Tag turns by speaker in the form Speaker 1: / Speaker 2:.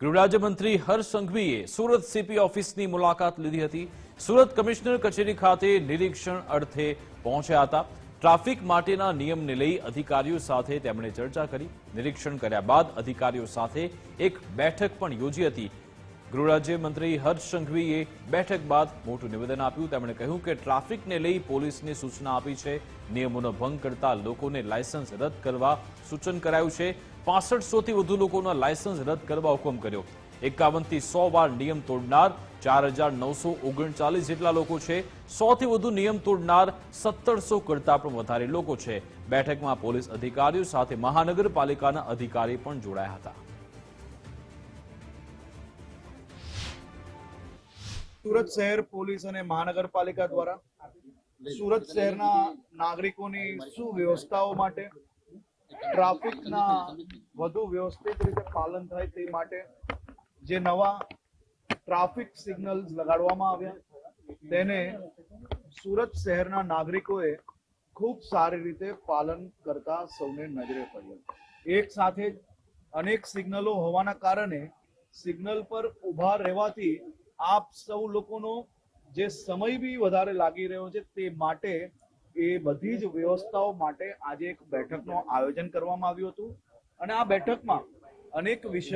Speaker 1: ગૃહરાજ્યમંત્રી હર્ષ સંઘવીએ સુરત સીપી ઓફિસની મુલાકાત લીધી હતી. સુરત કમિશનર કચેરી ખાતે નિરીક્ષણ અર્થે પહોંચ્યા હતા. ટ્રાફિક માટેના નિયમને લઈ અધિકારીઓ સાથે તેમણે ચર્ચા કરી. નિરીક્ષણ કર્યા બાદ અધિકારીઓ સાથે એક બેઠક પણ યોજી હતી. ગૃહરાજ્યમંત્રી હર્ષ સંઘવીએ બેઠક બાદ મોટું નિવેદન આપ્યું. તેમણે કહ્યું કે ટ્રાફિકને લઈ પોલીસને સૂચના આપી છે. નિયમોનો ભંગ કરતા લોકોને લાયસન્સ રદ કરવા સૂચન કરાયું છે. પાસઠસો થી વધુ લોકોના લાયસન્સ રદ કરવા હુકમ કર્યો. એકાવનથી સો વાર નિયમ તોડનાર ચાર હજાર નવસો ઓગણચાલીસ જેટલા લોકો છે. સોથી વધુ નિયમ તોડનાર સત્તરસો કરતા પણ વધારે લોકો છે. બેઠકમાં પોલીસ અધિકારીઓ સાથે મહાનગરપાલિકાના અધિકારી પણ જોડાયા હતા.
Speaker 2: સુરત શહેર પોલીસ અને મહાનગરપાલિકા દ્વારા સુરત શહેરના નાગરિકોની સુવ્યવસ્થાઓ માટે ટ્રાફિકના વધુ વ્યવસ્થિત રીતે પાલન થાય તે માટે જે નવા ટ્રાફિક સિગ્નલ લગાડવામાં આવ્યા, તેને સુરત શહેરના નાગરિકોએ ખૂબ સારી રીતે પાલન કરતા સૌને નજરે પડ્યા. એક સાથે અનેક સિગ્નલો હોવાના કારણે સિગ્નલ પર ઊભા રહેવાથી આપ સૌ લોકોનો જે સમય બી વધારે લાગી રહ્યો છે તે માટે એ બધી જ વ્યવસ્થાઓ માટે આજે એક બેઠકનું આયોજન કરવામાં આવ્યું હતું. અને આ બેઠકમાં અનેક વિષય